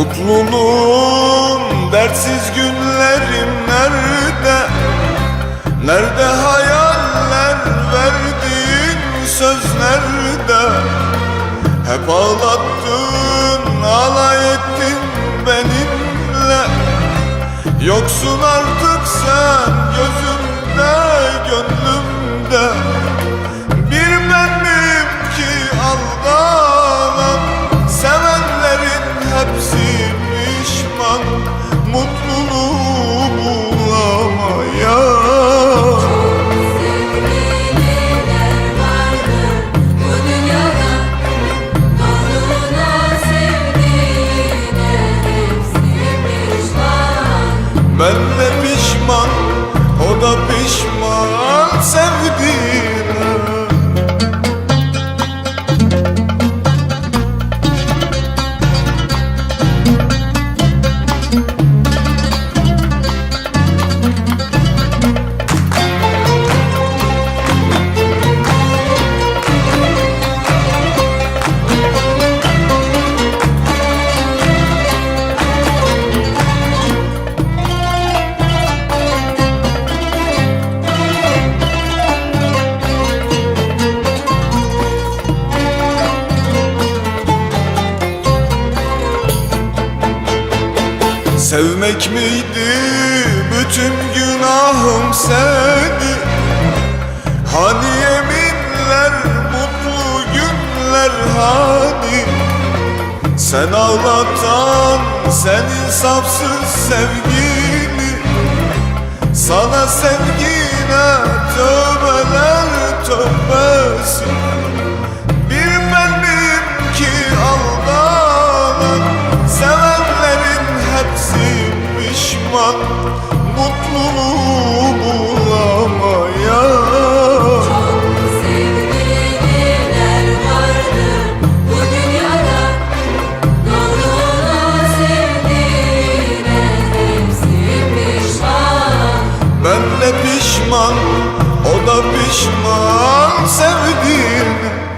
Mutluluğum dertsiz günlerim nerede? Nerede hayaller verdiğin söz nerede? Hep ağlattın alay ettin benimle. Yoksun artık sen. pişman, o da pişman sevdiğine Sevmek miydi bütün günahım seni? Hani yeminler mutlu günler hani? Sen ağlatan sen insafsız sevgili Sana sevgine tövbeler tövbesi. Bir ki aldanan Sevenlerin sevdiğine hepsi pişman Ben de pişman, o da pişman Sevdiğine